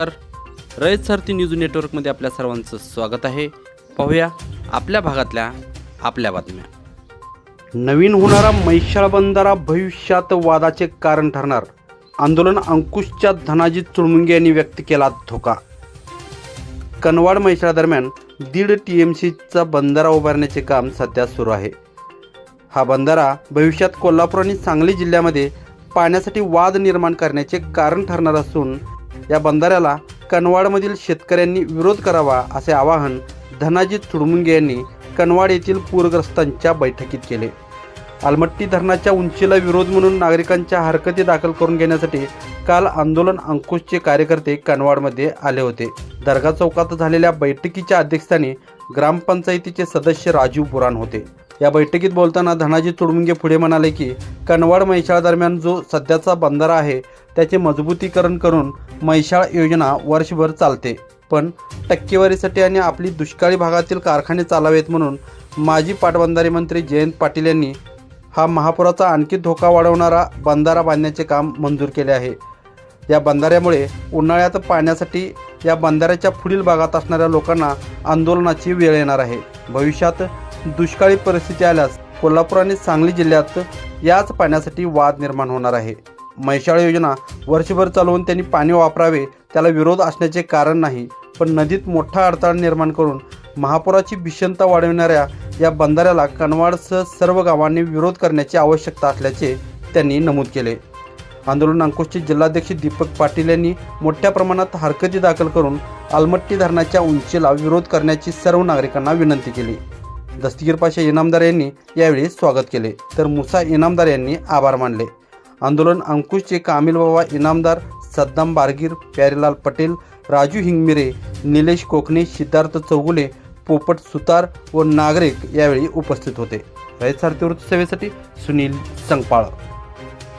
तर रयत सारथी न्यूज नेटवर्कमध्ये आपल्या सर्वांचं स्वागत आहे. पाहूया आपल्या भागातल्या आपल्या बातम्या. नवीन होणारा म्हैशाळ बंधारा भविष्यात वादाचे कारण ठरणार. आंदोलन अंकुशच्या धनाजी चुळमुंगे यांनी व्यक्त केला धोका. कनवाड म्हैसाळ दरम्यान दीड टी एम सीचा बंधारा उभारण्याचे काम सध्या सुरू आहे. हा बंधारा भविष्यात कोल्हापूर आणि सांगली जिल्ह्यामध्ये पाण्यासाठी वाद निर्माण करण्याचे कारण ठरणार असून या बंधाऱ्याला कनवाडमधील शेतकऱ्यांनी विरोध करावा असे आवाहन धनाजी चुडमुंगे यांनी कनवाड येथील पूरग्रस्तांच्या बैठकीत केले. आलमट्टी धरणाच्या उंचीला विरोध म्हणून नागरिकांच्या हरकती दाखल करून घेण्यासाठी काल आंदोलन अंकुशचे कार्यकर्ते कनवाडमध्ये आले होते. दर्गा चौकात झालेल्या बैठकीच्या अध्यक्षस्थानी ग्रामपंचायतीचे सदस्य राजीव बुराण होते. या बैठकीत बोलताना धनाजी तुडमुंगे पुढे म्हणाले की कनवाड म्हैसाळ दरम्यान जो सध्याचा बंधारा आहे त्याचे मजबूतीकरण करून म्हैसाळ योजना वर्षभर चालते. पण टक्केवारीसाठी आणि आपली दुष्काळी भागातील कारखाने चालावेत म्हणून माजी पाटबंधारे मंत्री जयंत पाटील यांनी हा महापुराचा आणखी धोका वाढवणारा बंधारा बांधण्याचे काम मंजूर केले आहे. या बंधाऱ्यामुळे उन्हाळ्यात पाण्यासाठी या बंधाऱ्याच्या पुढील भागात असणाऱ्या लोकांना आंदोलनाची वेळ येणार आहे. भविष्यात दुष्काळी परिस्थिती आल्यास कोल्हापूर आणि सांगली जिल्ह्यात याच पाण्यासाठी वाद निर्माण होणार आहे. म्हैसाळ योजना वर्षभर चालवून त्यांनी पाणी वापरावे त्याला विरोध असण्याचे कारण नाही पण नदीत मोठा अडथळा निर्माण करून महापुराची भीषणता वाढविणाऱ्या या बंधाऱ्याला कनवाडसह सर्व गावांनी विरोध करण्याची आवश्यकता असल्याचे त्यांनी नमूद केले. आंदोलन अंकुशचे जिल्हाध्यक्ष दीपक पाटील यांनी मोठ्या प्रमाणात हरकती दाखल करून आलमट्टी धरणाच्या उंचीला विरोध करण्याची सर्व नागरिकांना विनंती केली. दस्तगीर पाशा इनामदार यांनी यावेळी स्वागत केले. तर मुसा इनामदार यांनी आभार मानले. आंदोलन अंकुशचे कामिल बाबा इनामदार सद्दाम बारगीर प्यारेलाल पटेल राजू हिंगमिरे निलेश कोकणे सिद्धार्थ चौगुले पोपट सुतार व नागरिक यावेळी उपस्थित होते. रयत वृत्त सेवेसाठी सुनील संगपाळ.